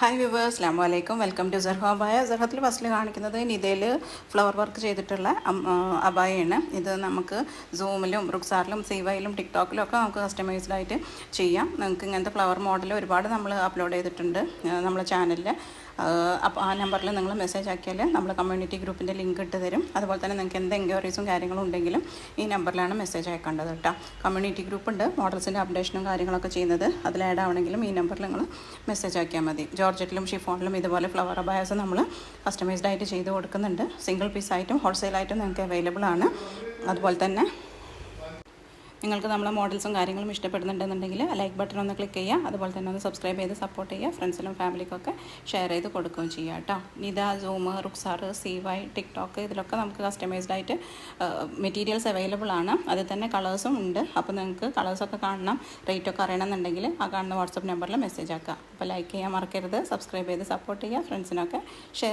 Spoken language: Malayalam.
ഹായ് വ്യൂവേഴ്സ് അസ്ലാം വലൈക്കും വെൽക്കം ടു സർഹ അബായ സർഹത്തിൽ ഫസ്റ്റിൽ കാണിക്കുന്നത് നിതയിൽ ഫ്ലവർ വർക്ക് ചെയ്തിട്ടുള്ള അബായയാണ്. ഇത് നമുക്ക് സൂമിലും റുക്സാറിലും സീവയിലും ടിക്ടോക്കിലും ഒക്കെ നമുക്ക് കസ്റ്റമൈസ്ഡ് ആയിട്ട് ചെയ്യാം. നിങ്ങൾക്ക് ഇങ്ങനത്തെ ഫ്ലവർ മോഡൽ ഒരുപാട് നമ്മൾ അപ്ലോഡ് ചെയ്തിട്ടുണ്ട് നമ്മളെ ചാനലിൽ അപ്പോൾ ആ നമ്പറിൽ നിങ്ങൾ മെസ്സേജ് ആക്കിയാൽ നമ്മൾ കമ്മ്യൂണിറ്റി ഗ്രൂപ്പിന്റെ ലിങ്ക് ഇട്ട് തരും. അതുപോലെ തന്നെ നിങ്ങൾക്ക് എന്ത് എൻക്വയറീസും കാര്യങ്ങളും ഉണ്ടെങ്കിലും ഈ നമ്പറിലാണ് മെസ്സേജ് അയക്കേണ്ടത് കേട്ടോ. കമ്മ്യൂണിറ്റി ഗ്രൂപ്പ് ഉണ്ട്. മോഡൽസിന്റെ അപ്ഡേഷനും കാര്യങ്ങളൊക്കെ ചെയ്യുന്നത്. അതിൽ ആഡ് ആവണമെങ്കിലും ഈ നമ്പറിൽ നിങ്ങൾ മെസ്സേജ് ആക്കിയാൽ മതി. ജോർജറ്റിലും ഷിഫോണിലും ഇതുപോലെ ഫ്ലവർ അബായസ് നമ്മൾ കസ്റ്റമൈസ്ഡ് ആയിട്ട് ചെയ്ത് കൊടുക്കുന്നുണ്ട്. സിംഗിൾ പീസായിട്ടും ഹോൾസെയിലായിട്ടും നിങ്ങൾക്ക് അവൈലബിൾ ആണ്. അതുപോലെ തന്നെ നിങ്ങൾക്ക് നമ്മളെ മോഡൽസും കാര്യങ്ങളും ഇഷ്ടപ്പെടുന്നുണ്ടെന്നുണ്ടെങ്കിൽ ലൈക്ക് ബട്ടൺ ഒന്ന് ക്ലിക്ക് ചെയ്യുക. അതുപോലെ തന്നെ ഒന്ന് സബ്സ്ക്രൈബ് ചെയ്ത് സപ്പോർട്ട് ചെയ്യുക. ഫ്രണ്ട്സിനും ഫാമിലിക്കൊക്കെ ഷെയർ ചെയ്ത് കൊടുക്കുകയും ചെയ്യുക കേട്ടോ. നിത സൂം റുക്സാർ സി വൈ ടിക്ടോക്ക് ഇതിലൊക്കെ നമുക്ക് കസ്റ്റമൈസ്ഡ് ആയിട്ട് മെറ്റീരിയൽസ് അവൈലബിൾ ആണ്. അതിൽ തന്നെ കളേഴ്സും ഉണ്ട്. അപ്പോൾ നിങ്ങൾക്ക് കളേഴ്സൊക്കെ കാണണം. റേറ്റൊക്കെ അറിയണമെന്നുണ്ടെങ്കിൽ ആ കാണുന്ന വാട്സപ്പ് നമ്പറിൽ മെസ്സേജ് ആക്കുക. അപ്പോൾ ലൈക്ക് ചെയ്യാൻ മറക്കരുത്. സബ്സ്ക്രൈബ് ചെയ്ത് സപ്പോർട്ട് ചെയ്യുക. ഫ്രണ്ട്സിനൊക്കെ ഷെയർ